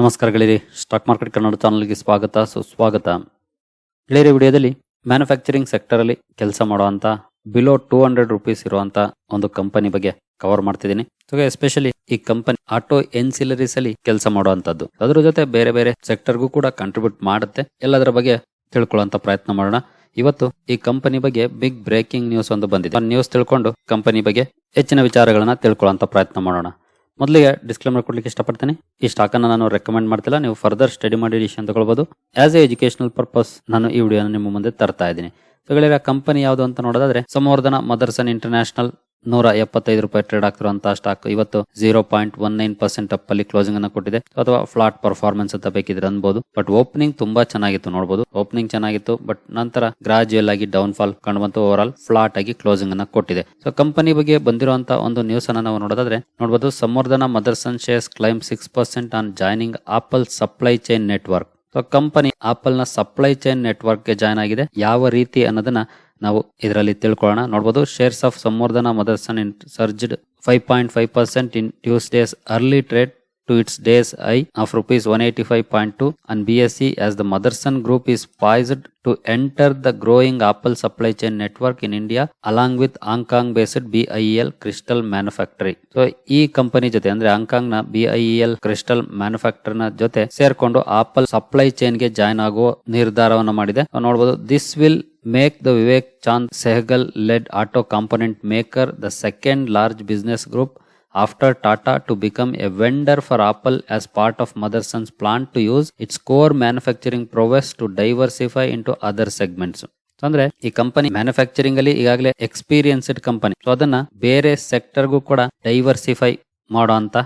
ನಮಸ್ಕಾರ ಗೆಳೆಯರಿ stock market Kannada ಚಾನಲ್ಗೆ ಸ್ವಾಗತ, ಸುಸ್ವಾಗತ. ಗೆಳೆಯರಿ ವಿಡಿಯೋದಲ್ಲಿ ಮ್ಯಾನುಫ್ಯಾಕ್ಚರಿಂಗ್ ಸೆಕ್ಟರ್ ಅಲ್ಲಿ ಕೆಲಸ ಮಾಡುವಂತ ಬಿಲೋ ಟೂ ಹಂಡ್ರೆಡ್ ರುಪೀಸ್ ಇರುವಂತ ಒಂದು ಕಂಪನಿ ಬಗ್ಗೆ ಕವರ್ ಮಾಡ್ತಿದ್ದೀನಿ. ಎಸ್ಪೆಷಲಿ ಈ ಕಂಪನಿ ಆಟೋ ಎನ್ಸಿಲರೀಸ್ ಅಲ್ಲಿ ಕೆಲಸ ಮಾಡುವಂತದ್ದು ಅದ್ರ ಜೊತೆ ಬೇರೆ ಬೇರೆ ಸೆಕ್ಟರ್ಗೂ ಕೂಡ ಕಾಂಟ್ರಿಬ್ಯೂಟ್ ಮಾಡುತ್ತೆ. ಎಲ್ಲದರ ಬಗ್ಗೆ ತಿಳ್ಕೊಳ್ಳುವಂತ ಪ್ರಯತ್ನ ಮಾಡೋಣ. ಇವತ್ತು ಈ ಕಂಪನಿ ಬಗ್ಗೆ ಬಿಗ್ ಬ್ರೇಕಿಂಗ್ ನ್ಯೂಸ್ ಒಂದು ಬಂದಿದೆ. ನ್ಯೂಸ್ ತಿಳ್ಕೊಂಡು ಕಂಪನಿ ಬಗ್ಗೆ ಹೆಚ್ಚಿನ ವಿಚಾರಗಳನ್ನ ತಿಳ್ಕೊಳ್ಳುವಂತ ಪ್ರಯತ್ನ ಮಾಡೋಣ. ಮೊದಲಿಗೆ ಡಿಸ್ಕ್ಲೇಮರ್ ಕೊಡ್ಲಿಕ್ಕೆ ಇಷ್ಟಪಡ್ತೀನಿ. ಈ ಸ್ಟಾಕ್ ಅನ್ನ ನಾನು ರೆಕಮೆಂಡ್ ಮಾಡ್ತಿಲ್ಲ. ನೀವು ಫರ್ದರ್ ಸ್ಟಡಿ ಮಾಡಿ ಡಿಸಿಷನ್ ತಗೊಳ್ಬಹುದು ಆಸ್ ಎ ಎಜುಕೇಶನಲ್ ಪರ್ಪಸ್ ನಾನು ಈ ವಿಡಿಯೋನ ನಿಮ್ಮ ಮುಂದೆ ತರ್ತಾ ಇದ್ದೀನಿ. ಸೊ ಕಂಪನಿ ಯಾವುದು ಅಂತ ನೋಡೋದಾದ್ರೆ ಸಂವರ್ಧನ ಮದರ್ಸನ್ ಇಂಟರ್ನ್ಯಾಷನಲ್ ನೂರ ಎಪ್ಪತ್ತೈದು ರೂಪಾಯಿ ಟ್ರೇಡ್ ಆಗ್ತಿರುವಂತಹ ಸ್ಟಾಕ್ ಇವತ್ತು zero point one nine percent up ಅಲ್ಲಿ ಕ್ಲೋಸಿಂಗ್ ಅನ್ನು ಕೊಟ್ಟಿದೆ. ಅಥವಾ ಫ್ಲಾಟ್ ಪರ್ಫಾರ್ಮೆನ್ಸ್ ಅಂತ ಬೇಕಿದ್ರೆ ಅನ್ಬೋದು. ಬಟ್ ಓಪನಿಂಗ್ ತುಂಬಾ ಚೆನ್ನಾಗಿತ್ತು ನೋಡಬಹುದು ಓಪನಿಂಗ್ ಚೆನ್ನಾಗಿತ್ತು ಬಟ್ ನಂತರ ಗ್ರಾಜುಯಲ್ ಆಗಿ ಡೌನ್ ಫಾಲ್ ಕಂಡು ಓವರ್ ಆಲ್ ಫ್ಲಾಟ್ ಆಗಿ ಕ್ಲೋಸಿಂಗ್ ಅನ್ನ ಕೊಟ್ಟಿದೆ. ಸೊ ಕಂಪನಿ ಬಗ್ಗೆ ಬಂದಿರುವಂತಹ ಒಂದು ನ್ಯೂಸ್ ಅನ್ನ ನಾವು ನೋಡೋದಾದ್ರೆ ನೋಡಬಹುದು Samvardhana Motherson shares climb six percent on joining Apple supply chain network so company ಆಪಲ್ನ supply chain ನೆಟ್ವರ್ಕ್ಗೆ ಜಾಯ್ನ್ ಆಗಿದೆ. ಯಾವ ರೀತಿ ಅನ್ನೋದನ್ನ ನಾವು ಇದರಲ್ಲಿ ತಿಳ್ಕೊಳ್ಳೋಣ. ನೋಡಬಹುದು shares of Samvardhana Motherson in surged five point five percent in Tuesday's early trade to its day's high of rupees 185.2 and BSE as the Motherson Group is poised to enter the growing Apple supply chain network in India, along with Hong Kong based BIEL Crystal manufactory so ಈ company ಜೊತೆ, ಅಂದ್ರೆ ಹಾಂಗ್ಕಾಂಗ್ನ ಬಿಐಇಎಲ್ crystal ಮ್ಯಾನುಫ್ಯಾಕ್ಟರ್ನ ಜೊತೆ ಸೇರ್ಕೊಂಡು Apple supply ಚೈನ್ಗೆ join ಆಗುವ ನಿರ್ಧಾರವನ್ನು ಮಾಡಿದೆ. ನೋಡಬಹುದು this will make the Vivek Chand Sehgal led auto component maker the second large business group after Tata to become a vendor for Apple as part of Motherson's plan to use its core manufacturing prowess to diversify into other segments. ಅಂದ್ರೆ ಈ company manufacturing ಅಲ್ಲಿ ಈಗಾಗಲೇ experienced company so ಅದನ್ನ ಬೇರೆ ಸೆಕ್ಟರ್ಗೂ ಕೂಡ diversify ಮಾಡೋ ಅಂತ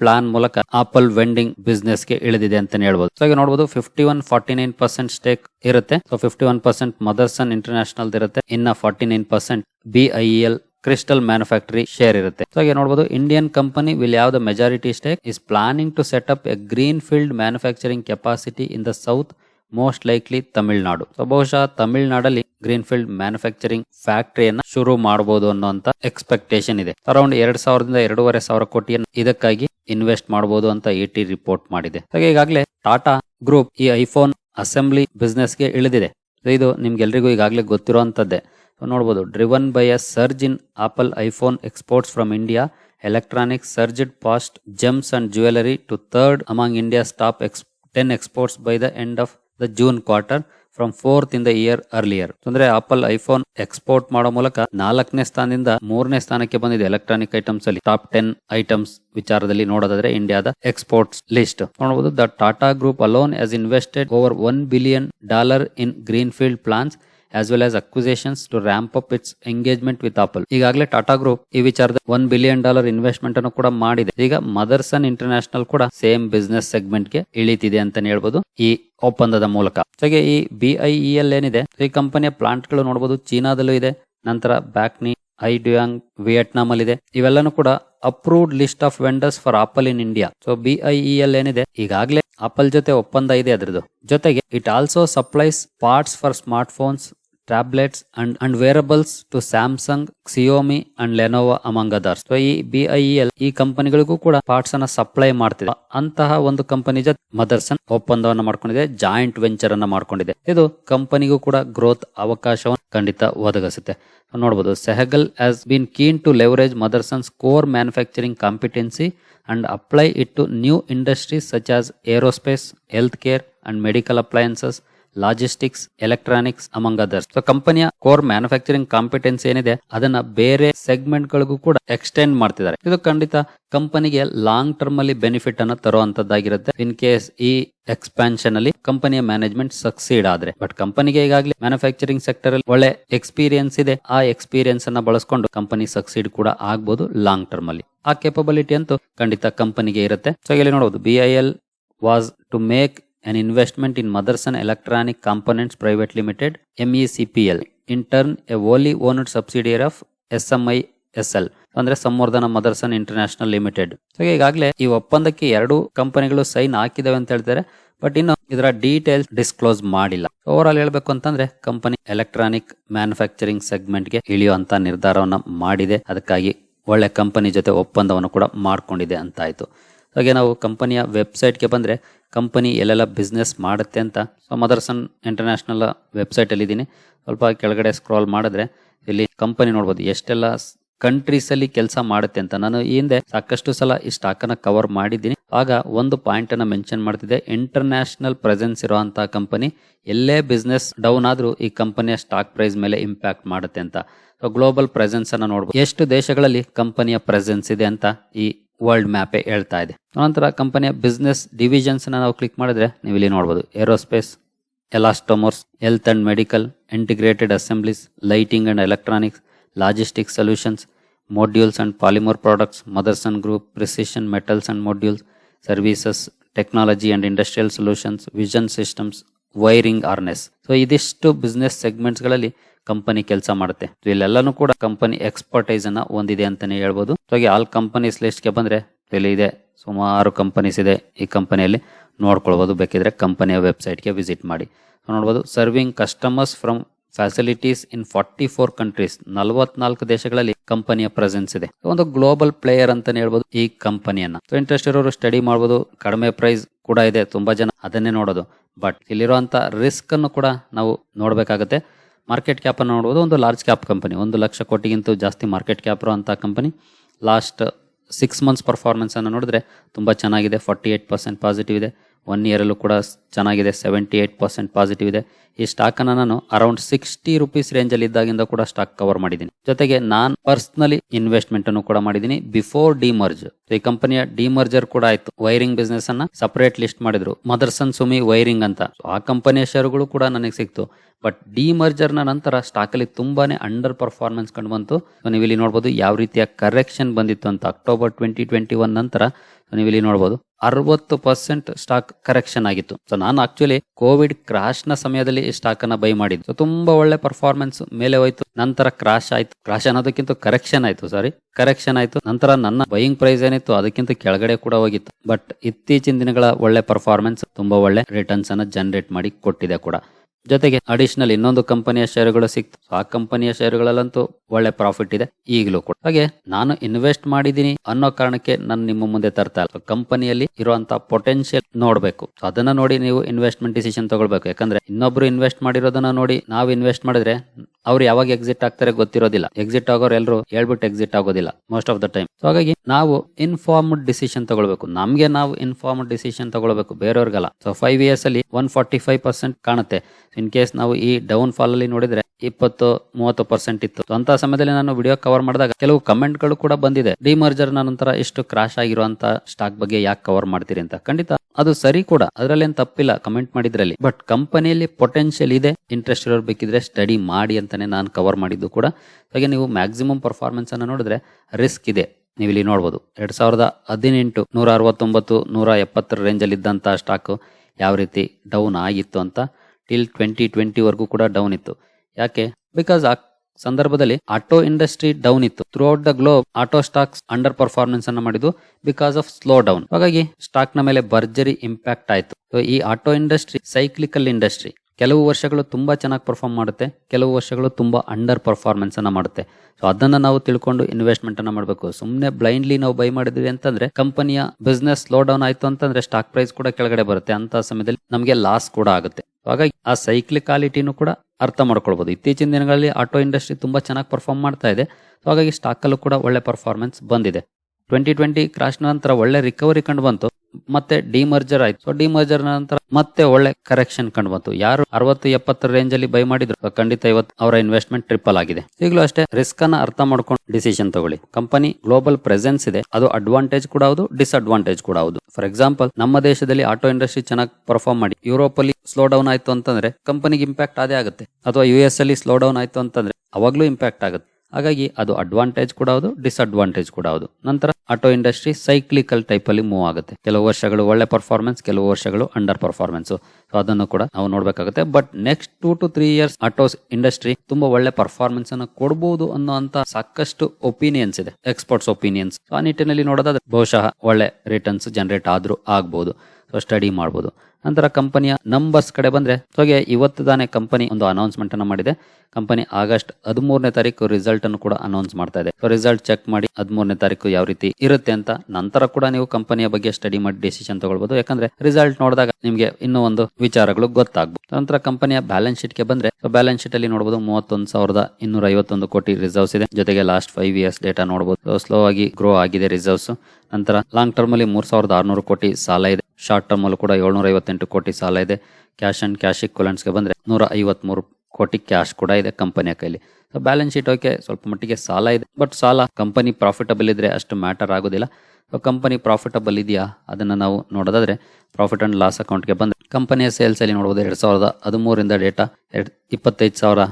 plan ಮೂಲಕ ಆಪಲ್ ವೆಂಡಿಂಗ್ ಬಿಸ್ನೆಸ್ಗೆ ಇಳಿದಿದೆ ಅಂತ ಹೇಳ್ಬೋದು. ಸೊ ಈಗ ನೋಡಬಹುದು fifty one forty nine percent stake ಇರುತ್ತೆ. So fifty one percent Motherson International ಇರುತ್ತೆ. ಇನ್ನ forty nine percent BIL crystal manufactory share ಇರುತ್ತೆ. ಸೊ ಹಾಗೆ ನೋಡಬಹುದು ಇಂಡಿಯನ್ ಕಂಪನಿ ವಿಲ್ ಯಾವ the majority stake is planning to set up a green field manufacturing capacity in the south most likely Tamil Nadu so ಬಹುಶಃ ತಮಿಳ್ನಾಡಲ್ಲಿ green field manufacturing ಫ್ಯಾಕ್ಟರಿಯನ್ನ ಶುರು ಮಾಡಬಹುದು ಅನ್ನುವಂತ ಎಕ್ಸ್ಪೆಕ್ಟೇಷನ್ ಇದೆ. ಅರೌಂಡ್ ಎರಡ್ ಸಾವಿರದಿಂದ ಎರಡೂವರೆ ಸಾವಿರ ಕೋಟಿಯನ್ನು ಇದಕ್ಕಾಗಿ ಇನ್ವೆಸ್ಟ್ ಮಾಡಬಹುದು ಅಂತ ಎ ಟಿ ರಿಪೋರ್ಟ್ ಮಾಡಿದೆ. ಹಾಗೆ ಈಗಾಗಲೇ ಟಾಟಾ ಗ್ರೂಪ್ ಈ ಐಫೋನ್ ಅಸೆಂಬ್ಲಿ ಬಿಸ್ನೆಸ್ಗೆ ಇಳಿದಿದೆ ಇದು ನಿಮ್ಗೆಲ್ರಿಗೂ ಈಗಾಗಲೇ ಗೊತ್ತಿರುವಂತದ್ದೇ. ನೋಡಬಹುದು driven by a surge in Apple iPhone exports from India electronic surged past gems and jewellery to third among India top ex ten exports by the end of the June quarter from fourth in the year earlier ಅಂದ್ರೆ Apple iPhone export ಮಾಡೋ ಮೂಲಕ ನಾಲ್ಕನೇ ಸ್ಥಾನದಿಂದ ಮೂರನೇ ಸ್ಥಾನಕ್ಕೆ ಬಂದಿದೆ electronic items ಅಲ್ಲಿ. Top ten items ವಿಚಾರದಲ್ಲಿ ನೋಡೋದಾದ್ರೆ ಇಂಡಿಯಾದ ಎಕ್ಸ್ಪೋರ್ಟ್ಸ್ ಲಿಸ್ಟ್ ನೋಡಬಹುದು the Tata group alone has invested over one billion dollar in green field plans as well as acquisitions to ramp up its engagement with Apple ಈಗಾಗಲೇ Tata group ಈ ವಿಚಾರದ one billion dollar investment ಅನ್ನು ಕೂಡ ಮಾಡಿದೆ. ಈಗ Motherson international ಕೂಡ same business ಸೆಗ್ಮೆಂಟ್ಗೆ ಇಳಿತಿದೆ ಅಂತ ಹೇಳ್ಬೋದು ಈ ಒಪ್ಪಂದದ ಮೂಲಕ. ಹಾಗೆ ಈ ಬಿಐಇಎಲ್ ಏನಿದೆ ಈ ಕಂಪನಿಯ ಪ್ಲಾಂಟ್ಗಳು ನೋಡಬಹುದು ಚೀನಾದಲ್ಲೂ ಇದೆ, ನಂತರ ಬ್ಯಾಕ್ನಿ ಐ ಐಡ್ಯಾಂಗ್ ವಿಯೆಟ್ನಾಂ ಅಲ್ಲಿ ಇದೆ ಇವೆಲ್ಲನೂ ಕೂಡ approved list of vendors for Apple in India so BIEL ಏನಿದೆ, ಈಗಾಗಲೇ ಆಪಲ್ ಜೊತೆ ಒಪ್ಪಂದ ಇದೆ ಅದರದು ಜೊತೆಗೆ it also supplies parts for smartphones tablets and and wearables to Samsung Xiaomi and Lenovo among others so ಈ ಬಿಐಇಎಲ್ ಈ ಕಂಪನಿಗಳಿಗೂ ಕೂಡ ಪಾರ್ಟ್ಸ್ ಅನ್ನ ಸಪ್ಲೈ ಮಾಡ್ತಿದೆ. ಅಂತಹ ಒಂದು ಕಂಪನಿ ಜೊತೆ ಮದರ್ಸನ್ ಒಪ್ಪಂದವನ್ನ ಮಾಡ್ಕೊಂಡಿದೆ ಜಾಯಿಂಟ್ ವೆಂಚರ್ ಅನ್ನ ಮಾಡ್ಕೊಂಡಿದೆ. ಇದು ಕಂಪನಿಗೂ ಕೂಡ ಗ್ರೋತ್ ಅವಕಾಶವನ್ನು ಖಂಡಿತ ಒದಗಿಸುತ್ತೆ. ನೋಡಬಹುದು Sehgal has been keen to leverage Motherson's core manufacturing competency and apply it to new industries such as aerospace health care and medical appliances logistics, electronics among others so ಕಂಪನಿಯ core manufacturing competence ಏನಿದೆ, ಅದನ್ನ ಬೇರೆ segment ಗಳಿಗೂ ಕೂಡ extend ಮಾಡ್ತಿದ್ದಾರೆ. ಇದು ಖಂಡಿತ ಕಂಪನಿಗೆ ಲಾಂಗ್ ಟರ್ಮ್ ಅಲ್ಲಿ ಬೆನಿಫಿಟ್ ಅನ್ನು ತರುವಂತದ್ದಾಗಿರುತ್ತೆ. ಇನ್ ಕೇಸ್ ಈ ಎಕ್ಸ್ಪಾನ್ಷನ್ ಅಲ್ಲಿ ಕಂಪನಿಯ ಮ್ಯಾನೇಜ್ಮೆಂಟ್ ಸಕ್ಸೀಡ್ ಆದ್ರೆ. ಬಟ್ ಕಂಪನಿಗೆ ಈಗಾಗಲೇ ಮ್ಯಾನುಫ್ಯಾಕ್ಚರಿಂಗ್ ಸೆಕ್ಟರ್ ಅಲ್ಲಿ ಒಳ್ಳೆ ಎಕ್ಸ್ಪೀರಿಯನ್ಸ್ ಇದೆ. ಆ ಎಕ್ಸ್ಪೀರಿಯನ್ಸ್ ಅನ್ನ ಬಳಸ್ಕೊಂಡು ಕಂಪನಿ ಸಕ್ಸೀಡ್ ಕೂಡ ಆಗ್ಬಹುದು ಲಾಂಗ್ ಟರ್ಮ್ ಅಲ್ಲಿ. ಆ ಕೆಪಬಿಲಿಟಿ ಅಂತೂ ಖಂಡಿತ ಕಂಪನಿಗೆ ಇರುತ್ತೆ. ಸೊ ಇಲ್ಲಿ ನೋಡಬಹುದು B I L was to make an investment in Motherson Electronic Components Private Limited MECPL in turn, a wholly owned subsidiary of SMI SL ಅಂದ್ರೆ Samvardhana Motherson International Limited. So ಈಗಾಗಲೇ ಈ ಒಪ್ಪಂದಕ್ಕೆ ಎರಡು ಕಂಪನಿಗಳು ಸೈನ್ ಹಾಕಿದಾವೆ ಅಂತ ಹೇಳ್ತಾರೆ, ಬಟ್ ಇನ್ನು ಇದರ ಡೀಟೇಲ್ಸ್ ಡಿಸ್ಕ್ಲೋಸ್ ಮಾಡಿಲ್ಲ. ಓವರ್ ಆಲ್ ಹೇಳ್ಬೇಕು ಅಂತಂದ್ರೆ, ಕಂಪನಿ ಎಲೆಕ್ಟ್ರಾನಿಕ್ ಮ್ಯಾನುಫ್ಯಾಕ್ಚರಿಂಗ್ ಸೆಗ್ಮೆಂಟ್ಗೆ ಇಳಿಯುವಂತ ನಿರ್ಧಾರವನ್ನ ಮಾಡಿದೆ. ಅದಕ್ಕಾಗಿ ಒಳ್ಳೆ ಕಂಪನಿ ಜೊತೆ ಒಪ್ಪಂದವನ್ನು ಕೂಡ ಮಾಡಿಕೊಂಡಿದೆ ಅಂತ ಆಯ್ತು ಹಾಗೆ ನಾವು ಕಂಪನಿಯ ವೆಬ್ಸೈಟ್ಗೆ ಬಂದರೆ ಕಂಪನಿ ಎಲ್ಲೆಲ್ಲ ಬಿಸ್ನೆಸ್ ಮಾಡುತ್ತೆ ಅಂತ. ಸೊ ಮದರ್ಸನ್ ಇಂಟರ್ನ್ಯಾಷನಲ್ ವೆಬ್ಸೈಟಲ್ಲಿ ಇದ್ದೀನಿ. ಸ್ವಲ್ಪ ಕೆಳಗಡೆ ಸ್ಕ್ರಾಲ್ ಮಾಡಿದ್ರೆ ಇಲ್ಲಿ ಕಂಪನಿ ನೋಡ್ಬೋದು. ಎಷ್ಟೆಲ್ಲ ಕಂಟ್ರೀಸಲ್ಲಿ ಕೆಲಸ ಮಾಡುತ್ತೆ ಅಂತ. ನಾನು ಈ ಹಿಂದೆ ಸಾಕಷ್ಟು ಸಲ ಈ ಸ್ಟಾಕನ್ನ ಕವರ್ ಮಾಡಿದ್ದೀನಿ. ಆಗ ಒಂದು ಪಾಯಿಂಟ್ ಅನ್ನ ಮೆನ್ಷನ್ ಮಾಡ್ತಿದ್ದೆ. ಇಂಟರ್ನ್ಯಾಷನಲ್ ಪ್ರೆಸೆನ್ಸ್ ಇರುವಂತಹ ಕಂಪನಿ ಎಲ್ಲೇ ಬಿಸ್ನೆಸ್ ಡೌನ್ ಆದರೂ ಈ ಕಂಪನಿಯ ಸ್ಟಾಕ್ ಪ್ರೈಸ್ ಮೇಲೆ ಇಂಪ್ಯಾಕ್ಟ್ ಮಾಡುತ್ತೆ ಅಂತ. ಸೊ ಗ್ಲೋಬಲ್ ಪ್ರೆಸೆನ್ಸ್ ಅನ್ನು ನೋಡ್ಬೋದು. ಎಷ್ಟು ದೇಶಗಳಲ್ಲಿ ಕಂಪನಿಯ ಪ್ರೆಸೆನ್ಸ್ ಇದೆ ಅಂತ ಈ ವರ್ಲ್ಡ್ ಮ್ಯಾಪೇ ಹೇಳ್ತಾ ಇದೆ. ನಂತರ ಕಂಪನಿಯ ಬಿಸ್ನೆಸ್ ಡಿವಿಷನ್ಸ್ ನಾವು ಕ್ಲಿಕ್ ಮಾಡಿದ್ರೆ ನೀವು ಇಲ್ಲಿ ನೋಡಬಹುದು aerospace, elastomers, health and medical, integrated assemblies, lighting and electronics logistics solutions modules and polymer products Motherson group, precision metals and modules, services, technology and industrial solutions, vision systems, wiring harness so, ಇದಿಷ್ಟು business ಸೆಗ್ಮೆಂಟ್ಸ್ಗಳಲ್ಲಿ company ಕೆಲಸ ಮಾಡುತ್ತೆ. ಇಲ್ಲೆಲ್ಲಾನು ಕೂಡ company expertise ಅನ್ನ ಹೊಂದಿದೆ ಅಂತಾನೆ ಹೇಳ್ಬೋದು. ಹಾಗೆ ಆಲ್ ಕಂಪನೀಸ್ ಲಿಸ್ಟ್ಗೆ ಬಂದ್ರೆ ಇಲ್ಲಿ ಇದೆ. ಸುಮಾರು ಕಂಪನೀಸ್ ಇದೆ ಈ ಕಂಪನಿಯಲ್ಲಿ ನೋಡ್ಕೊಳ್ಬೋದು. ಬೇಕಿದ್ರೆ ಕಂಪನಿಯ ವೆಬ್ಸೈಟ್ಗೆ ವಿಸಿಟ್ ಮಾಡಿ. ನೋಡಬಹುದು serving customers from facilities in forty four countries ನಲವತ್ನಾಲ್ಕು ದೇಶಗಳಲ್ಲಿ ಕಂಪನಿಯ ಪ್ರೆಸೆನ್ಸ್ ಇದೆ. ಒಂದು ಗ್ಲೋಬಲ್ ಪ್ಲೇಯರ್ ಅಂತಾನೆ ಹೇಳ್ಬೋದು ಈ ಕಂಪನಿಯನ್ನ ಸೊ ಇಂಟ್ರೆಸ್ಟ್ ಇರೋರು ಸ್ಟಡಿ ಮಾಡಬಹುದು ಕಡಿಮೆ ಪ್ರೈಸ್ ಕೂಡ ಇದೆ. ತುಂಬಾ ಜನ ಅದನ್ನೇ ನೋಡೋದು. ಬಟ್ ಇಲ್ಲಿರುವಂತ ರಿಸ್ಕ್ ಅನ್ನು ಕೂಡ ನಾವು ನೋಡಬೇಕಾಗುತ್ತೆ. ಮಾರ್ಕೆಟ್ ಕ್ಯಾಪ್ ಅನ್ನು ನೋಡಬಹುದು ಒಂದು ಲಾರ್ಜ್ ಕ್ಯಾಪ್ ಕಂಪನಿ ಒಂದು ಲಕ್ಷ ಕೋಟಿಗಿಂತ ಜಾಸ್ತಿ ಮಾರ್ಕೆಟ್ ಕ್ಯಾಪ್ ಇರುವಂತ ಕಂಪನಿ ಲಾಸ್ಟ್ ಸಿಕ್ಸ್ ಮಂತ್ಸ್ ಪರ್ಫಾರ್ಮೆನ್ಸನ್ನು ನೋಡಿದ್ರೆ ತುಂಬಾ ಚೆನ್ನಾಗಿದೆ. ಫಾರ್ಟಿ ಏಟ್ ಪರ್ಸೆಂಟ್ ಪಾಸಿಟಿವ್ ಇದೆ. ಒನ್ ಇಯರಲ್ಲೂ ಕೂಡ ಚೆನ್ನಾಗಿದೆ ಸೆವೆಂಟಿ ಏಟ್ ಪರ್ಸೆಂಟ್ ಪಾಸಿಟಿವ್ ಇದೆ. ಈ ಸ್ಟಾಕ್ ಅನ್ನ ನಾನು ಅರೌಂಡ್ ಸಿಕ್ಸ್ಟಿ ರುಪೀಸ್ ರೇಂಜಲ್ಲಿ ಇದ್ದಾಗಿಂದ ಕೂಡ ಸ್ಟಾಕ್ ಕವರ್ ಮಾಡಿದ್ದೀನಿ. ಜೊತೆಗೆ ನಾನು ಪರ್ಸ್ನಲಿ ಇನ್ವೆಸ್ಟ್ಮೆಂಟ್ ಅನ್ನು ಕೂಡ ಮಾಡಿದ್ದೀನಿ. ಬಿಫೋರ್ ಡಿಮರ್ಜ್ ಈ ಕಂಪನಿಯ ಡಿಮರ್ಜರ್ ಕೂಡ ಆಯ್ತು. ವೈರಿಂಗ್ ಬಿಸ್ನೆಸ್ ಅನ್ನ ಸಪರೇಟ್ ಲಿಸ್ಟ್ ಮಾಡಿದ್ರು. ಮದರ್ಸನ್ ಸುಮಿ ವೈರಿಂಗ್ ಅಂತ. ಆ ಕಂಪನಿಯ ಶೇರುಗಳು ಕೂಡ ನನಗೆ ಸಿಕ್ತು. ಬಟ್ ಡಿಮರ್ಜರ್ನ ನಂತರ ಸ್ಟಾಕ್ ಅಲ್ಲಿ ತುಂಬಾನೇ ಅಂಡರ್ ಪರ್ಫಾರ್ಮೆನ್ಸ್ ಕಂಡು ಬಂತು. ನೀವು ಇಲ್ಲಿ ನೋಡಬಹುದು ಯಾವ ರೀತಿಯ ಕರೆಕ್ಷನ್ ಬಂದಿತ್ತು ಅಂತ. ಅಕ್ಟೋಬರ್ ಟ್ವೆಂಟಿ ಟ್ವೆಂಟಿ ಒನ್ ನಂತರ ನೀವು ಇಲ್ಲಿ ನೋಡಬಹುದು ಅರವತ್ತು ಪರ್ಸೆಂಟ್ ಸ್ಟಾಕ್ ಕರೆಕ್ಷನ್ ಆಗಿತ್ತು. ಸೊ ನಾನು ಆಕ್ಚುಲಿ ಕೋವಿಡ್ ಕ್ರಾಶ್ನ ಸಮಯದಲ್ಲಿ ಸ್ಟಾಕ್ ಅನ್ನ ಬೈ ಮಾಡಿದ್ದು. ತುಂಬಾ ಒಳ್ಳೆ ಪರ್ಫಾರ್ಮೆನ್ಸ್ ಮೇಲೆ ಹೋಯ್ತು. ನಂತರ ಕ್ರಾಶ್ ಆಯ್ತು. ಕ್ರಾಶ್ ಅನ್ನೋದಕ್ಕಿಂತ ಕರೆಕ್ಷನ್ ಆಯ್ತು ಸಾರಿ ಕರೆಕ್ಷನ್ ಆಯ್ತು. ನಂತರ ನನ್ನ ಬೈಯಿಂಗ್ ಪ್ರೈಸ್ ಏನಿತ್ತು, ಅದಕ್ಕಿಂತ ಕೆಳಗಡೆ ಕೂಡ ಹೋಗಿತ್ತು. ಬಟ್ ಇತ್ತೀಚಿನ ದಿನಗಳ ಒಳ್ಳೆ ಪರ್ಫಾರ್ಮೆನ್ಸ್ ತುಂಬಾ ಒಳ್ಳೆ ರಿಟರ್ನ್ಸ್ ಅನ್ನ ಜನರೇಟ್ ಮಾಡಿ ಕೊಟ್ಟಿದೆ ಕೂಡ. ಜೊತೆಗೆ ಅಡಿಷನಲ್ ಇನ್ನೊಂದು ಕಂಪನಿಯ ಶೇರುಗಳು ಸಿಕ್ತು. ಆ ಕಂಪನಿಯ ಶೇರುಗಳಲ್ಲಂತೂ ಒಳ್ಳೆ ಪ್ರಾಫಿಟ್ ಇದೆ. ಈಗಲೂ ಕೂಡ. ಹಾಗೆ ನಾನು ಇನ್ವೆಸ್ಟ್ ಮಾಡಿದೀನಿ ಅನ್ನೋ ಕಾರಣಕ್ಕೆ ನಾನು ನಿಮ್ಮ ಮುಂದೆ ತರ್ತಾ ಇಲ್ಲ. ಕಂಪನಿಯಲ್ಲಿ ಇರುವಂತಹ ಪೊಟೆನ್ಶಿಯಲ್ ನೋಡಬೇಕು. ಅದನ್ನ ನೋಡಿ ನೀವು ಇನ್ವೆಸ್ಟ್ಮೆಂಟ್ ಡಿಸಿಷನ್ ತಗೊಳ್ಬೇಕು. ಯಾಕಂದ್ರೆ ಇನ್ನೊಬ್ರು ಇನ್ವೆಸ್ಟ್ ಮಾಡಿರೋದನ್ನ ನೋಡಿ ನಾವು ಇನ್ವೆಸ್ಟ್ ಮಾಡಿದ್ರೆ ಅವ್ರು ಯಾವಾಗ ಎಕ್ಸಿಟ್ ಆಗ್ತಾರೆ ಗೊತ್ತಿರೋದಿಲ್ಲ. ಎಕ್ಸಿಟ್ ಆಗೋರು ಎಲ್ಲರೂ ಹೇಳ್ಬಿಟ್ಟು ಎಕ್ಸಿಟ್ ಆಗೋದಿಲ್ಲ most of the time so ಹಾಗಾಗಿ ನಾವು ಇನ್ಫಾರ್ಮ್ಡ್ ಡಿಸಿಷನ್ ತಗೊಳ್ಬೇಕು. ನಮ್ಗೆ ನಾವು ಇನ್ಫಾರ್ಮ್ಡ್ ಡಿಸಿಷನ್ ತಗೊಳ್ಬೇಕು. ಬೇರೆಯವ್ರಿಗಲ್ಲ. ಸೊ ಫೈವ್ ಇಯರ್ಸ್ ಅಲ್ಲಿ ಒನ್ ಫಾರ್ಟಿ ಫೈವ್ ಪರ್ಸೆಂಟ್ ಕಾಣುತ್ತೆ. ಇನ್ ಕೇಸ್ ನಾವು ಈ ಡೌನ್ ಫಾಲ್ ಅಲ್ಲಿ ನೋಡಿದ್ರೆ ಇಪ್ಪತ್ತು, ಮೂವತ್ತು ಪರ್ಸೆಂಟ್ ಇತ್ತು. ಅಂತ ಸಮಯದಲ್ಲಿ ನಾನು ವಿಡಿಯೋ ಕವರ್ ಮಾಡಿದಾಗ ಕೆಲವು ಕಮೆಂಟ್ಗಳು ಕೂಡ ಬಂದಿದೆ. ಡಿಮರ್ಜರ್ ನಂತರ ಇಷ್ಟು ಕ್ರಾಶ್ ಆಗಿರುವಂತ ಸ್ಟಾಕ್ ಬಗ್ಗೆ ಯಾಕೆ ಕವರ್ ಮಾಡ್ತೀರಿ ಅಂತ. ಖಂಡಿತ ಅದು ಸರಿ ಕೂಡ. ಅದ್ರಲ್ಲೇನ್ ತಪ್ಪಿಲ್ಲ ಕಮೆಂಟ್ ಮಾಡಿದ್ರಲ್ಲಿ. ಬಟ್ ಕಂಪನಿಯಲ್ಲಿ ಪೊಟೆನ್ಶಿಯಲ್ ಇದೆ. ಇಂಟ್ರೆಸ್ಟ್ ಇರೋರು ಬೇಕಿದ್ರೆ ಸ್ಟಡಿ ಮಾಡಿ ಅಂತಾನೆ ನಾನು ಕವರ್ ಮಾಡಿದ್ದು ಕೂಡ. ಹಾಗೆ ನೀವು ಮ್ಯಾಕ್ಸಿಮಮ್ ಪರ್ಫಾರ್ಮೆನ್ಸ್ ಅನ್ನು ನೋಡಿದ್ರೆ ರಿಸ್ಕ್ ಇದೆ. ನೀವು ಇಲ್ಲಿ ನೋಡ್ಬೋದು. ಎರಡ್ ಸಾವಿರದ ಹದಿನೆಂಟು, ನೂರ ಅರವತ್ತೊಂಬತ್ತು, ನೂರ ಎಪ್ಪತ್ತರ ರೇಂಜಲ್ಲಿ ಇದ್ದಂತ ಸ್ಟಾಕ್ ಯಾವ ರೀತಿ ಡೌನ್ ಆಗಿತ್ತು ಅಂತ ಟಿಲ್ ಟ್ವೆಂಟಿ ಟ್ವೆಂಟಿ ವರೆಗೂ ಕೂಡ ಡೌನ್ ಇತ್ತು. ಯಾಕೆ? ಬಿಕಾಸ್ ಆ ಸಂದರ್ಭದಲ್ಲಿ ಆಟೋ ಇಂಡಸ್ಟ್ರಿ ಡೌನ್ ಇತ್ತು. Throughout the globe auto stocks underperformance ಅನ್ನ ಮಾಡಿದ್ದು ಬಿಕಾಸ್ ಆಫ್ ಸ್ಲೋ ಡೌನ್ ಹಾಗಾಗಿ ಸ್ಟಾಕ್ನ ಮೇಲೆ ಭರ್ಜರಿ ಇಂಪ್ಯಾಕ್ಟ್ ಆಯ್ತು. ಈ ಆಟೋ ಇಂಡಸ್ಟ್ರಿ ಸೈಕ್ಲಿಕಲ್ ಇಂಡಸ್ಟ್ರಿ ಕೆಲವು ವರ್ಷಗಳು ತುಂಬಾ ಚೆನ್ನಾಗಿ ಪರ್ಫಾರ್ಮ್ ಮಾಡುತ್ತೆ, ಕೆಲವು ವರ್ಷಗಳು ತುಂಬಾ ಅಂಡರ್ ಪರ್ಫಾರ್ಮೆನ್ಸ್ ಅನ್ನ ಮಾಡುತ್ತೆ. ಸೊ ಅದನ್ನ ನಾವು ತಿಳ್ಕೊಂಡು ಇನ್ವೆಸ್ಟ್ಮೆಂಟ್ ಅನ್ನ ಮಾಡಬೇಕು. ಸುಮ್ಮನೆ ಬ್ಲೈಂಡ್ಲಿ ನಾವು ಬೈ ಮಾಡಿದ್ವಿ ಅಂತಂದ್ರೆ ಕಂಪನಿಯ ಬಿಸ್ನೆಸ್ ಸ್ಲೋ ಡೌನ್ ಆಯ್ತು ಅಂತಂದ್ರೆ ಸ್ಟಾಕ್ ಪ್ರೈಸ್ ಕೂಡ ಕೆಳಗಡೆ ಬರುತ್ತೆ. ಅಂತ ಸಮಯದಲ್ಲಿ ನಮಗೆ ಲಾಸ್ ಕೂಡ ಆಗುತ್ತೆ. ಹಾಗಾಗಿ ಆ ಸೈಕ್ಲಿಕಾಲಿಟಿನೂ ಕೂಡ ಅರ್ಥ ಮಾಡ್ಕೊಳ್ಬಹುದು ಇತ್ತೀಚಿನ ದಿನಗಳಲ್ಲಿ ಆಟೋ ಇಂಡಸ್ಟ್ರಿ ತುಂಬಾ ಚೆನ್ನಾಗಿ ಪರ್ಫಾರ್ಮ್ ಮಾಡ್ತಾ ಇದೆ. ಸೊ ಹಾಗಾಗಿ ಸ್ಟಾಕ್ ಅಲ್ಲೂ ಕೂಡ ಒಳ್ಳೆ ಪರ್ಫಾರ್ಮೆನ್ಸ್ ಬಂದಿದೆ. ಟ್ವೆಂಟಿ ಟ್ವೆಂಟಿ ಕ್ರಾಶ್ ನಂತರ ಒಳ್ಳೆ ರಿಕವರಿ ಕಂಡು ಬಂತು. ಮತ್ತೆ ಡಿಮರ್ಜರ್ ಆಯ್ತು. ಸೊ ಡಿಮರ್ಜರ್ ನಂತರ ಮತ್ತೆ ಒಳ್ಳೆ ಕರೆಕ್ಷನ್ ಕಂಡು ಬಂತು. ಯಾರು ಅರವತ್ತು, ಎಪ್ಪತ್ತರ ರೇಂಜ್ ಅಲ್ಲಿ ಬೈ ಮಾಡಿದ್ರು ಖಂಡಿತ ಇವತ್ತು ಅವರ ಇನ್ವೆಸ್ಟ್ಮೆಂಟ್ ಟ್ರಿಪಲ್ ಆಗಿದೆ. ಈಗಲೂ ಅಷ್ಟೇ ರಿಸ್ಕ್ ಅನ್ನ ಅರ್ಥ ಮಾಡ್ಕೊಂಡು ಡಿಸಿಷನ್ ತಗೊಳ್ಳಿ. ಕಂಪನಿ ಗ್ಲೋಬಲ್ ಪ್ರೆಸೆನ್ಸ್ ಇದೆ. ಅದು ಅಡ್ವಾಂಟೇಜ್ ಕೂಡ ಹೌದು ಡಿಸ್ಅಡ್ವಾಂಟೇಜ್ ಕೂಡ ಹೌದು. ಫಾರ್ ಎಕ್ಸಾಂಪಲ್ ನಮ್ಮ ದೇಶದಲ್ಲಿ ಆಟೋ ಇಂಡಸ್ಟ್ರಿ ಚೆನ್ನಾಗಿ ಪರ್ಫಾರ್ಮ್ ಮಾಡಿ. ಯುರೋಪ್ ಅಲ್ಲಿ ಸ್ಲೋ ಡೌನ್ ಆಯ್ತು ಅಂತಂದ್ರೆ ಕಂಪನಿಗೆ ಇಂಪ್ಯಾಕ್ಟ್ ಅದೇ ಆಗುತ್ತೆ. ಅಥವಾ ಯು ಎಸ್ ಅಲ್ಲಿ ಸ್ಲೋ ಡೌನ್ ಆಯ್ತು ಅಂತಂದ್ರೆ ಅವಾಗ್ಲೂ ಇಂಪ್ಯಾಕ್ಟ್ ಆಗುತ್ತೆ. ಹಾಗಾಗಿ ಅದು ಅಡ್ವಾಂಟೇಜ್ ಕೂಡ ಹೌದು ಡಿಸ್ಅಡ್ವಾಂಟೇಜ್ ಕೂಡ ಹೌದು. ನಂತರ ಆಟೋ ಇಂಡಸ್ಟ್ರಿ ಸೈಕ್ಲಿಕಲ್ ಟೈಪ್ ಅಲ್ಲಿ ಮೂವ್ ಆಗುತ್ತೆ. ಕೆಲವು ವರ್ಷಗಳು ಒಳ್ಳೆ ಪರ್ಫಾರ್ಮೆನ್ಸ್ ಕೆಲವು ವರ್ಷಗಳು ಅಂಡರ್ ಪರ್ಫಾರ್ಮೆನ್ಸ್ ಸೊ ಅದನ್ನು ಕೂಡ ನಾವು ನೋಡಬೇಕಾಗುತ್ತೆ. But next two to three years auto industry ತುಂಬಾ ಒಳ್ಳೆ ಪರ್ಫಾರ್ಮೆನ್ಸ್ ಅನ್ನು ಕೊಡಬಹುದು ಅನ್ನೋ ಸಾಕಷ್ಟು ಒಪಿನಿಯನ್ಸ್ ಇದೆ. ಎಕ್ಸ್ಪರ್ಟ್ಸ್ ಒಪಿನಿಯನ್ಸ್ ಆ ನಿಟ್ಟಿನಲ್ಲಿ ನೋಡೋದಾದ್ರೆ ಬಹುಶಃ ಒಳ್ಳೆ ರಿಟರ್ನ್ಸ್ ಜನರೇಟ್ ಆದ್ರೂ ಆಗ್ಬಹುದು ಸ್ಟಡಿ ಮಾಡ್ಬೋದು. ನಂತರ ಕಂಪನಿಯ ನಂಬರ್ಸ್ ಕಡೆ ಬಂದ್ರೆ ಸೊ ಹಾಗೆ ಇವತ್ತು ತಾನೇ ಕಂಪನಿ ಒಂದು ಅನೌನ್ಸ್ಮೆಂಟ್ ಅನ್ನು ಮಾಡಿದೆ. ಕಂಪನಿ ಆಗಸ್ಟ್ ಹದಿಮೂರನೇ ತಾರೀಕು ರಿಸಲ್ಟ್ ಅನ್ನು ಕೂಡ ಅನೌನ್ಸ್ ಮಾಡ್ತಾ ಇದೆ. ಸೊ ರಿಸಲ್ಟ್ ಚೆಕ್ ಮಾಡಿ ಹದಿಮೂರನೇ ತಾರೀಕು ಯಾವ ರೀತಿ ಇರುತ್ತೆ ಅಂತ ನಂತರ ಕೂಡ ನೀವು ಕಂಪನಿಯ ಬಗ್ಗೆ ಸ್ಟಡಿ ಮಾಡಿ ಡಿಸಿಷನ್ ತಗೊಳ್ಬಹುದು ಯಾಕಂದ್ರೆ ರಿಸಲ್ಟ್ ನೋಡಿದಾಗ ನಿಮಗೆ ಇನ್ನೂ ಒಂದು ವಿಚಾರಗಳು ಗೊತ್ತಾಗ್ಬೋದು. ನಂತರ ಕಂಪನಿಯ ಬ್ಯಾಲೆನ್ಸ್ ಶೀಟ್ಗೆ ಬಂದ್ರೆ ಬ್ಯಾಲೆನ್ಸ್ ಶೀಟ್ ಅಲ್ಲಿ ನೋಡಬಹುದು ಮೂವತ್ತೊಂದು ಸಾವಿರದ ಇನ್ನೂರ ಐವತ್ತೊಂದು ಕೋಟಿ ರಿಸರ್ವ್ಸ್ ಇದೆ. ಜೊತೆಗೆ ಲಾಸ್ಟ್ ಫೈವ್ ಇಯರ್ಸ್ ಡೇಟಾ ನೋಡಬಹುದು ಸ್ಲೋ ಆಗಿ ಗ್ರೋ ಆಗಿದೆ ರಿಸರ್ವ್ಸ್ ನಂತರ ಲಾಂಗ್ ಟರ್ಮ್ ಅಲ್ಲಿ ಮೂರ್ ಸಾವಿರದ ಆರ್ನೂರು ಕೋಟಿ ಸಾಲ ಇದೆ. ಶಾರ್ಟ್ ಟರ್ಮ್ ಅಲ್ಲಿ ಕೂಡ ಏಳ್ನೂರ ಐವತ್ತೆಂಟು ಕೋಟಿ ಸಾಲ ಇದೆ. ಕ್ಯಾಶ್ ಅಂಡ್ ಕ್ಯಾಶ್ಗೆ ಬಂದ್ರೆ ನೂರ ಐವತ್ಮೂರು ಕೋಟಿ ಕ್ಯಾಶ್ ಕೂಡ ಇದೆ ಕಂಪನಿಯ ಕೈಲಿ. ಸೊ ಬ್ಯಾಲೆನ್ಸ್ ಶೀಟ್ ಓಕೆ ಸ್ವಲ್ಪ ಮಟ್ಟಿಗೆ ಸಾಲ ಇದೆ. ಬಟ್ ಸಾಲ ಕಂಪನಿ ಪ್ರಾಫಿಟಬಲ್ ಇದ್ರೆ ಅಷ್ಟು ಮ್ಯಾಟರ್ ಆಗೋದಿಲ್ಲ. ಸೊ ಕಂಪನಿ ಪ್ರಾಫಿಟಬಲ್ ಇದೆಯಾ? ಅದನ್ನ ನಾವು ನೋಡೋದಾದ್ರೆ ಪ್ರಾಫಿಟ್ ಅಂಡ್ ಲಾಸ್ ಅಕೌಂಟ್ಗೆ ಬಂದ್ರೆ ಕಂಪನಿಯ ಸೇಲ್ಸ್ ಅಲ್ಲಿ ನೋಡಬಹುದು ಎರಡ್ ಸಾವಿರದ ಹದಿಮೂರಿಂದ ಡೇಟಾ ಎರಡ್ ಇಪ್ಪತ್ತೈದು ಸಾವಿರ,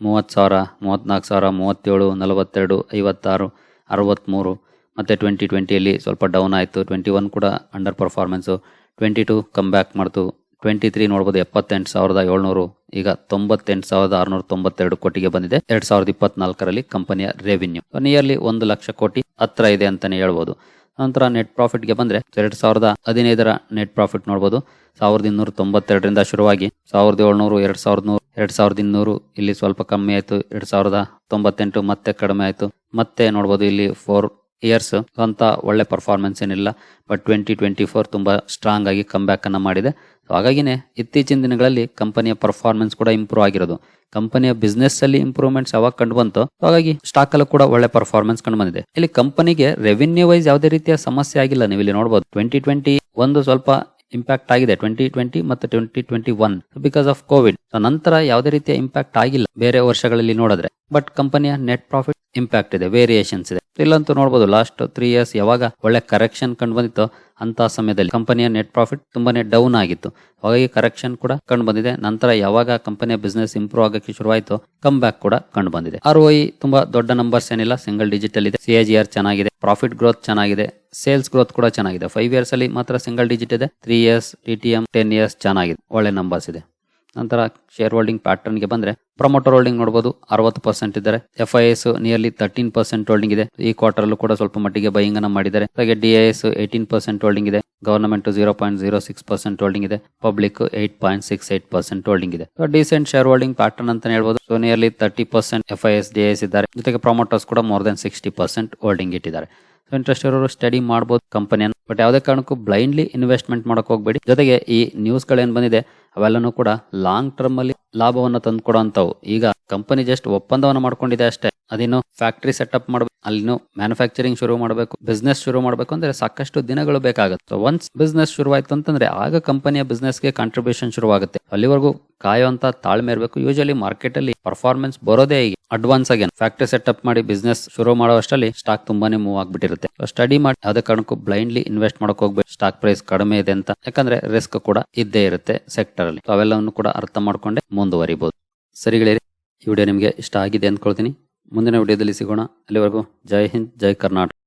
ಮೂವತ್ತು ಸಾವಿರ, ಮೂವತ್ನಾಲ್ಕು ಸಾವಿರ, ಮೂವತ್ತೇಳು, ನಲವತ್ತೆರಡು, ಐವತ್ತಾರು ಅರವತ್ತ್ಮೂರು ಮತ್ತೆ ಟ್ವೆಂಟಿ ಟ್ವೆಂಟಿಯಲ್ಲಿ ಸ್ವಲ್ಪ ಡೌನ್ ಆಯಿತು. ಟ್ವೆಂಟಿ ಒನ್ ಕೂಡ underperformance twenty two come back ಮಾಡ್ತು. ಟ್ವೆಂಟಿ ತ್ರೀ ನೋಡ್ಬೋದು ಎಪ್ಪತ್ತೆಂಟು ಸಾವಿರದ ಏಳ್ನೂರು. ಈಗ ತೊಂಬತ್ತೆಂಟು ಸಾವಿರದ ಆರುನೂರ ತೊಂಬತ್ತೆರಡು ಕೋಟಿಗೆ ಬಂದಿದೆ. ಎರಡ್ ಸಾವಿರದ ಇಪ್ಪತ್ನಾಲ್ಕರಲ್ಲಿ ಕಂಪನಿಯ ರೆವಿನ್ಯೂ ನಿಯರ್ಲಿ ಒಂದು ಲಕ್ಷ ಕೋಟಿ ಹತ್ರ ಇದೆ ಅಂತಾನೆ ಹೇಳ್ಬೋದು. ನಂತರ ನೆಟ್ ಪ್ರಾಫಿಟ್ಗೆ ಬಂದರೆ ಎರಡು ಸಾವಿರದ ಹದಿನೈದರ ನೆಟ್ ಪ್ರಾಫಿಟ್ ನೋಡ್ಬೋದು. ಸಾವಿರದ ಇನ್ನೂರ ತೊಂಬತ್ತೆರಡರಿಂದ ಶುರುವಾಗಿ ಸಾವಿರದ ಏಳ್ನೂರು, ಎರಡ್ ಸಾವಿರದ ನೂರು, ಎರಡ್ ಸಾವಿರದ ಇನ್ನೂರು. ಇಲ್ಲಿ ಸ್ವಲ್ಪ ಕಮ್ಮಿ ಆಯಿತು. ಎರಡು ಸಾವಿರದ ತೊಂಬತ್ತೆಂಟು ಮತ್ತೆ ಕಡಿಮೆ ಆಯಿತು. ಮತ್ತೆ ನೋಡ್ಬೋದು ಇಲ್ಲಿ ಫೋರ್ ಇಯರ್ಸ್ ಅಂತ ಒಳ್ಳೆ ಪರ್ಫಾರ್ಮೆನ್ಸ್ ಏನಿಲ್ಲ ಬಟ್ ಟ್ವೆಂಟಿ ಟ್ವೆಂಟಿ ಫೋರ್ ತುಂಬಾ ಸ್ಟ್ರಾಂಗ್ ಆಗಿ ಕಮ್ ಬ್ಯಾಕ್ ಅನ್ನು ಮಾಡಿದೆ. ಹಾಗಾಗಿನೇ ಇತ್ತೀಚಿನ ದಿನಗಳಲ್ಲಿ ಕಂಪನಿಯ ಪರ್ಫಾರ್ಮೆನ್ಸ್ ಕೂಡ ಇಂಪ್ರೂವ್ ಆಗಿರೋದು. ಕಂಪನಿಯ ಬಿಸ್ನೆಸ್ ಅಲ್ಲಿ ಇಂಪ್ರೂವ್ಮೆಂಟ್ಸ್ ಯಾವಾಗ ಕಂಡು ಬಂತು ಹಾಗಾಗಿ ಸ್ಟಾಕ್ ಅಲ್ಲೂ ಕೂಡ ಒಳ್ಳೆ ಪರ್ಫಾರ್ಮೆನ್ಸ್ ಕಂಡು ಬಂದಿದೆ. ಇಲ್ಲಿ ಕಂಪನಿಗೆ ರೆವಿನ್ಯೂ ವೈಸ್ ಯಾವುದೇ ರೀತಿಯ ಸಮಸ್ಯೆ ಆಗಿಲ್ಲ, ನೀವು ಇಲ್ಲಿ ನೋಡಬಹುದು ಟ್ವೆಂಟಿ ಟ್ವೆಂಟಿ ಒಂದು ಸ್ವಲ್ಪ ಇಂಪ್ಯಾಕ್ಟ್ ಆಗಿದೆ ಟ್ವೆಂಟಿ ಟ್ವೆಂಟಿ ಮತ್ತು twenty twenty one because of COVID ನಂತರ ಯಾವುದೇ ರೀತಿಯ ಇಂಪ್ಯಾಕ್ಟ್ ಆಗಿಲ್ಲ, ಬೇರೆ ವರ್ಷಗಳಲ್ಲಿ ನೋಡಿದ್ರೆ. ಬಟ್ ಕಂಪನಿಯ ನೆಟ್ ಪ್ರಾಫಿಟ್ ಇಂಪ್ಯಾಕ್ಟ್ ಇದೆ ವೇರಿಯೇಷನ್ಸ್ ಇದೆ. ಇಲ್ಲಂತೂ ನೋಡಬಹುದು ಲಾಸ್ಟ್ ತ್ರೀ ಇಯರ್ಸ್ ಯಾವಾಗ ಒಳ್ಳೆ ಕರೆಕ್ಷನ್ ಕಂಡು ಬಂದಿತ್ತು ಅಂತ ಸಮಯದಲ್ಲಿ ಕಂಪನಿಯ ನೆಟ್ ಪ್ರಾಫಿಟ್ ತುಂಬಾನೇ ಡೌನ್ ಆಗಿತ್ತು. ಹಾಗಾಗಿ ಕರೆಕ್ಷನ್ ಕೂಡ ಕಂಡು ಬಂದಿದೆ. ನಂತರ ಯಾವಾಗ ಕಂಪನಿಯ ಬಿಸ್ನೆಸ್ ಇಂಪ್ರೂವ್ ಆಗಕ್ಕೆ ಶುರುವಾಯಿತು ಕಮ್ ಬ್ಯಾಕ್ ಕೂಡ ಕಂಡು ಬಂದಿದೆ. ಆರ್ ತುಂಬಾ ದೊಡ್ಡ ನಂಬರ್ಸ್ ಏನಿಲ್ಲ ಸಿಂಗಲ್ ಡಿಜಿಟಲ್ ಇದೆ. ಸಿ ಚೆನ್ನಾಗಿದೆ ಪ್ರಾಫಿಟ್ ಗ್ರೋತ್ ಚೆನ್ನಾಗಿದೆ ಸೇಲ್ಸ್ ಗ್ರೋತ್ ಕೂಡ ಚೆನ್ನಾಗಿದೆ. ಫೈವ್ ಇಯರ್ಸ್ ಅಲ್ಲಿ ಮಾತ್ರ ಸಿಂಗಲ್ ಡಿಜಿಟ್ ಇದೆ. Three years T T M ten years ಚೆನ್ನಾಗಿದೆ. ಒಳ್ಳೆ ನಂಬರ್ಸ್ ಇದೆ. ನಂತರ ಶೇರ್ ಹೋಲ್ಡಿಂಗ್ ಪ್ಯಾಟರ್ನ್ಗೆ ಬಂದ್ರೆ ಪ್ರಮೋಟರ್ ಹೋಲ್ಡಿಂಗ್ ನೋಡಬಹುದು ಅರವತ್ತು ಪರ್ಸೆಂಟ್ ಇದ್ದಾರೆ. F I S nearly thirteen percent holding ಇದೆ. ಈ ಕ್ವಾರ್ಟರ್ ಅಲ್ಲೂ ಕೂಡ ಸ್ವಲ್ಪ ಮಟ್ಟಿಗೆ ಬೈಯಿಂಗ್ ಅನ್ನ ಮಾಡಿದ್ದಾರೆ. ಹಾಗೆ D I S eighteen percent holding ಇದೆ. Government zero point zero six percent holding ಇದೆ. Public eight point six eight percent holding ಇದೆ. ಡಿಸೆಂಟ್ ಶೇರ್ ಹೋಲ್ಡಿಂಗ್ ಪ್ಯಾಟರ್ನ್ ಅಂತ ಹೇಳ್ಬೋದು. So nearly thirty percent F I S D S ಇದ್ದಾರೆ. ಜೊತೆಗೆ promoters ಕೂಡ more than sixty percent holding ಇಟ್ಟಿದ್ದಾರೆ. So interest ಇರೋರು study ಮಾಡಬಹುದು ಕಂಪನಿಯನ್ನು ಬಟ್ ಯಾವುದೇ ಕಾರಣಕ್ಕೂ ಬ್ಲೈಂಡ್ಲಿ ಇನ್ವೆಸ್ಟ್ಮೆಂಟ್ ಮಾಡಕ್ ಹೋಗ್ಬೇಡಿ. ಜೊತೆಗೆ ಈ ನ್ಯೂಸ್ ಗಳೇನ್ ಬಂದಿದೆ ಅವೆಲ್ಲನೂ ಕೂಡ ಲಾಂಗ್ ಟರ್ಮ್ ಅಲ್ಲಿ ಲಾಭವನ್ನು ತಂದು ಕೊಡುವಂತವು ಈಗ ಕಂಪನಿ ಜಸ್ಟ್ ಒಪ್ಪಂದವನ್ನು ಮಾಡ್ಕೊಂಡಿದೆ ಅಷ್ಟೇ. ಅದಿನ್ನು ಫ್ಯಾಕ್ಟರಿ ಸೆಟಪ್ ಮಾಡಬೇಕು ಅಲ್ಲಿನೂ ಮ್ಯಾನುಫ್ಯಾಕ್ಚರಿಂಗ್ ಶುರು ಮಾಡಬೇಕು ಬಿಸ್ನೆಸ್ ಶುರು ಮಾಡಬೇಕು ಅಂದ್ರೆ ಸಾಕಷ್ಟು ದಿನಗಳು ಬೇಕಾಗುತ್ತೆ. ಒನ್ಸ್ ಬಿಸ್ನೆಸ್ ಶುರುವಾಯ್ತು ಅಂತಂದ್ರೆ ಆಗ ಕಂಪನಿಯ ಬಿಸ್ನೆಸ್ಗೆ ಕಾಂಟ್ರಿಬ್ಯೂಷನ್ ಶುರುವಾಗುತ್ತೆ. ಅಲ್ಲಿವರೆಗೂ ಕಾಯುವಂತ ತಾಳ್ಮೆ ಇರಬೇಕು. ಯೂಶಲಿ ಮಾರ್ಕೆಟ್ ಅಲ್ಲಿ ಪರ್ಫಾರ್ಮೆನ್ಸ್ ಬರೋದೇ ಈಗ ಅಡ್ವಾನ್ಸ್ ಆಗಿ ಫ್ಯಾಕ್ಟರಿ ಸೆಟಪ್ ಮಾಡಿ ಬಿಸ್ನೆಸ್ ಶುರು ಮಾಡುವಷ್ಟರಲ್ಲಿ ಸ್ಟಾಕ್ ತುಂಬಾನೇ ಮೂವ್ ಆಗ್ಬಿಟ್ಟಿರುತ್ತೆ. ಸ್ಟಡಿ ಮಾಡಿ ಯಾವುದೇ ಕಾರಣಕ್ಕೂ ಬ್ಲೈಂಡ್ಲಿ ಇನ್ವೆಸ್ಟ್ ಮಾಡಕ್ ಹೋಗ್ಬೇಕು ಸ್ಟಾಕ್ ಪ್ರೈಸ್ ಕಡಿಮೆ ಇದೆ ಅಂತ. ಯಾಕಂದ್ರೆ ರಿಸ್ಕ್ ಕೂಡ ಇದ್ದೇ ಇರುತ್ತೆ ಸೆಕ್ಟರ್ ಅಲ್ಲಿ ಅವೆಲ್ಲವನ್ನು ಕೂಡ ಅರ್ಥ ಮಾಡ್ಕೊಂಡೆ ಮುಂದುವರಿಬಹುದು ಸರಿ ಗೆಳೆಯರಿ, ಈ ವಿಡಿಯೋ ನಿಮಗೆ ಇಷ್ಟ ಆಗಿದೆ ಅಂದ್ಕೊಳ್ತೀನಿ. ಮುಂದಿನ ವಿಡಿಯೋದಲ್ಲಿ ಸಿಗೋಣ. ಅಲ್ಲಿವರೆಗೂ ಜೈ ಹಿಂದ್, ಜೈ ಕರ್ನಾಟಕ.